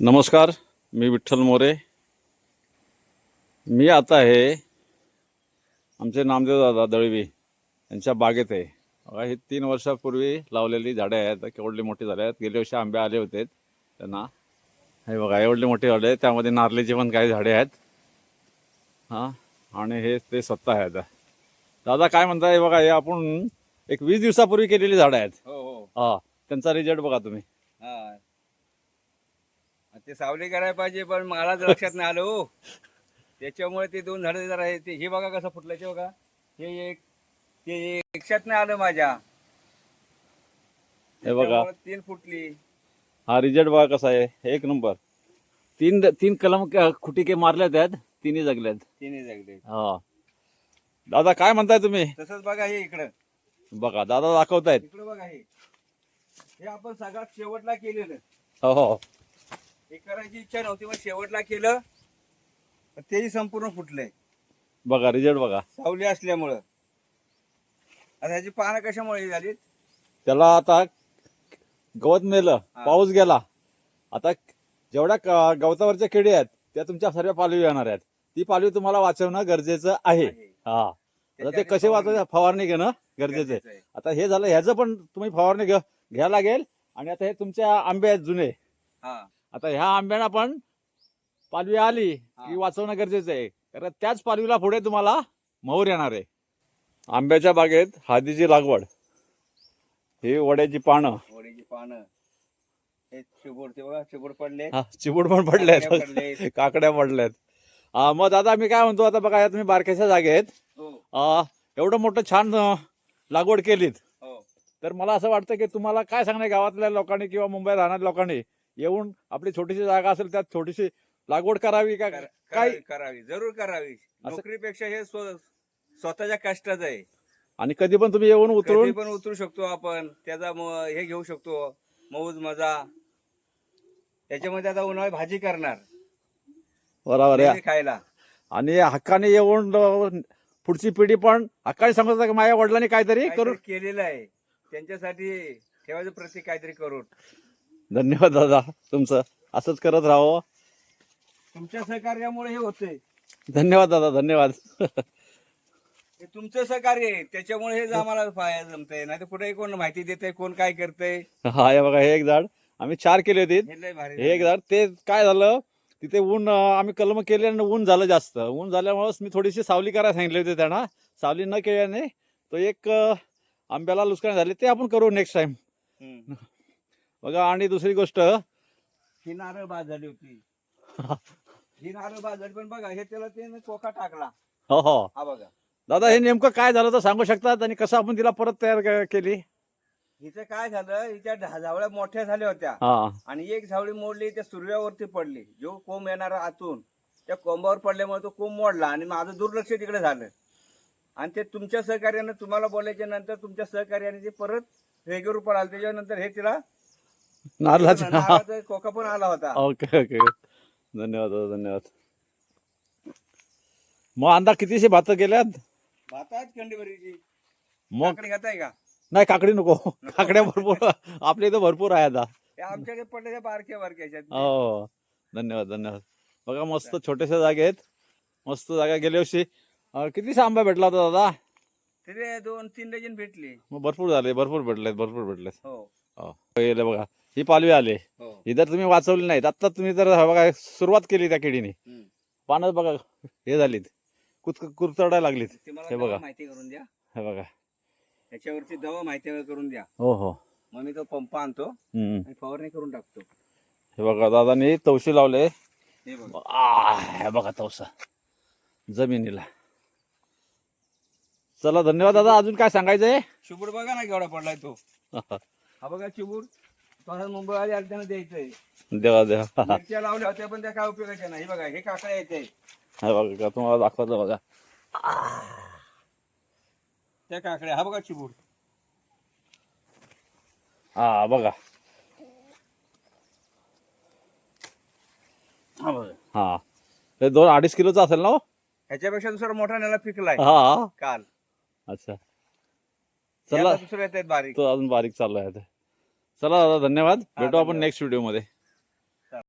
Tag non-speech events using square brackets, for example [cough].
नमस्कार मी विठ्ठल मोरे. मी आता आहे आमचे नामदेव दादा दळवी यांच्या बागेत आहे. बघा ही तीन वर्षापूर्वी लावलेली झाडे आहेत. केवढली मोठी झाले आहेत. गेल्या वर्षी आंबे आले होते त्यांना. हे बघा एवढले मोठे झाले त्यामध्ये नारळीची पण काही झाडे आहेत. हां आणि हे ते स्वतः आहेत दादा काय म्हणताय? हे बघा हे आपण एक वीस दिवसापूर्वी केलेली झाडं आहेत. हो हो. हां त्यांचा रिझल्ट बघा तुम्ही. हा ते सावली करायला पाहिजे पण मला लक्षात नाही आलं हो. त्याच्यामुळे ते दोन झाडं जरा हे- ते हे बघा कसं फुटलं ते बघा. हे एक ते एक लक्षात नाही आलं माझ्या. हे बघा. तीन फुटली. हा रिझल्ट बघा कसा आहे. एक नंबर. तीन तीन कलम क- खुटिके मारल्यात आहेत तिन्ही जगल्यात. तिन्ही जगले हा. दादा काय म्हणताय तुम्ही? तसंच बघा हे इकडं. बघा दादा दाखवतायत. इकडं बघा हे. हे आपण सगळ्यात शेवटला केलेलं. हो हो. हे करायची इच्छा नव्हती पण शेवटला केलं. पण तेही संपूर्ण फुटलंय बघा रिझल्ट बघा. सावली असल्यामुळं. आता ह्याची पानं कशामुळे हे झालीत? त्याला आता गवत मेलं पाऊस गेला. आता जेवढ्या क- गवतावरच्या किडी आहेत त्या तुमच्या सर्व पालवी येणार आहेत. ती पालवी तुम्हाला वाचवणं गरजेचं आहे. आहे. हा. आता ते त्याच्याने कसे वाचवायचं फवारणी घेणं गरजेचं आहे. आता हे झालं ह्याचं पण तुम्ही फवारणी घ्या घ्यायला लागेल. आणि आता हे तुमच्या आंबे आहेत जुने. हा. आता ह्या आंब्यांना पण पालवी आली की हा. वाचवणं गरजेचं आहे. कारण त्याच पालवीला पुढे तुम्हाला मोहर येणार आहे. आंब्याच्या बागेत हळदीची लागवड. ही वड्याची पानं. वडीची पानं. हे चिबूड ते बघा चिबूड पडले. हा, चिबूड पण पडले काकड्या पडल्यात हा, मग दादा मी काय म्हणतो आता बघा या तुम्ही बारक्याच्या जागेत. हो. आ, एवढं मोठं छान लागवड केलीत. हो. तर मला असं वाटतं की तुम्हाला काय सांगणार गावातल्या लोकांनी किंवा मुंबईत राहणाऱ्या लोकांनी? येऊन आपली छोटीशी जागा असेल त्यात छोटीशी लागवड करावी का? काय? करावी करावी. जरूर करावी. नोकरीपेक्षा हे स्व- स्वतःच्या कष्टाचं आहे. आणि कधी पण तुम्ही येऊन कधी उतरून पण उतरू शकतो आपण. त्याचा म- हे घेऊ शकतो. मौज मजा. त्याच्यामध्ये आता उन्हाळी भाजी करणार. बरोबर आहे. नेहमी खायला. आणि हक्काने येऊन अ, पुढची पिढी पण हक्काने की? माझ्या वडिलांनी काहीतरी काहीतरी करून केलेलं आहे. त्यांच्यासाठी ठेवायचं प्रत्येक काहीतरी करून. धन्यवाद दादा तुमचं असंच करत राहावं. तुमच्या सहकार्यामुळे हे होतंय. धन्यवाद दादा धन्यवाद. हे तुमचं सहकार्य आहे त्याच्यामुळे हे आम्हाला फायदा जमतंय. नाही तर कुठे कोण माहिती देतंय कोण काय करतंय. हा हे बघा हे एक झाड. आम्ही चार केले होते. हे लय भारी हे एक झाड. ते काय झालं तिथे ऊन अं, आम्ही कलम केले आणि ऊन झालं जास्त. ऊन झाल्यामुळेच मी थोडीशी सावली करायला सांगितली होती त्यांना. सावली न केल्याने तो एक अं, आंब्याला नुकसान झाले. ते आपण करू नेक्स्ट टाइम हम्म. बघा आणि दुसरी गोष्ट. ही नारळ झाली होती. ही नारळ झाली पण बघा हे त्याला ते कोका टाकला. हो हो. हा बघा. दादा हे नेमकं काय झालं तर सांगू शकतात? आणि कसं आपण तिला परत तयार केली? हिचं काय झालं? हिच्या झावळ्या मोठ्या झाल्या होत्या. हा. आणि एक झावळी मोडली त्या सूर्यावरती पडली. जो कोंब येणारा आतून त्या कोंबावर पडल्यामुळे तो कोंब मोडला. आणि माझं दुर्लक्ष तिकडे झालं. आणि ते तुमच्या सहकार्यानं तुम्हाला बोलायच्या नंतर तुमच्या सहकार्याने ते परत वेगळं रूप आलं त्याच्यानंतर हे तिला नारळाचं. नारळाचा पण आला होता. Okay okay. धन्यवाद दादा धन्यवाद. मग अंदा कितीशे भात गेल्यात भात आहेत खंडीवरीची मग? काकडी घेताय का? नाही काकडी नको. काकड्या भरपूर आपल्या इथं भरपूर आहे आता हे आमच्याकडे पडले त्या बारक्या बारक्याच्या हो. धन्यवाद धन्यवाद. बघा मस्त छोट्याशा जागेत मस्त जागा गेल्या वर्षी. अं, कितीशे आंबा भेटला होता दादा? तिथे दोन तीन डझन भेटली. मग भरपूर झाले भरपूर भेटलेत भरपूर भेटलेत. हो. हो. बघा ही पालवी आले. हो. इतर तुम्ही वाचवली नाहीत आता तुम्ही जर हा बघा सुरुवात केली त्या किडीने. हम्म. पानं बघा हे झालीत. कुत कुरतडायला लागलीत. हे बघा. माहिती करून द्या. हे बघा. त्याच्यावरची दवा माहिती करून द्या. हो हो. मग मी तो पंप आणतो. आणि फवारणी करून टाकतो. हे बघा दादानी तवशी लावले. हे बघा. हे तवसा. जमिनीला. चला धन्यवाद दादा. अजून काय सांगायचंय? चिबूड बघा ना केवढा पडलाय तो. [laughs] हा बघा चिबूड. तो मुंबई आली त्यांना द्यायचंय. देवा देवा. [laughs] मिरच्या लावल्या होत्या पण त्या काय उपयोगाच्या नाही. हे बघा हे काकडा येते. हे बघा तुम्हाला दाखवलं बघा. त्या काकड्या हा बघा चिबूड. हा बघा. हा बघा. हा. हे दोन अडीच किलोचा असेल ना हो? ह्याच्यापेक्षा दुसरा मोठा नेला पिकलाय. हा. काल. अच्छा. चला आहेत बारीक तो अजून बारीक चालू आहे आता. चला दादा धन्यवाद भेटू आपण धन्यवाद. नेक्स्ट व्हिडिओमध्ये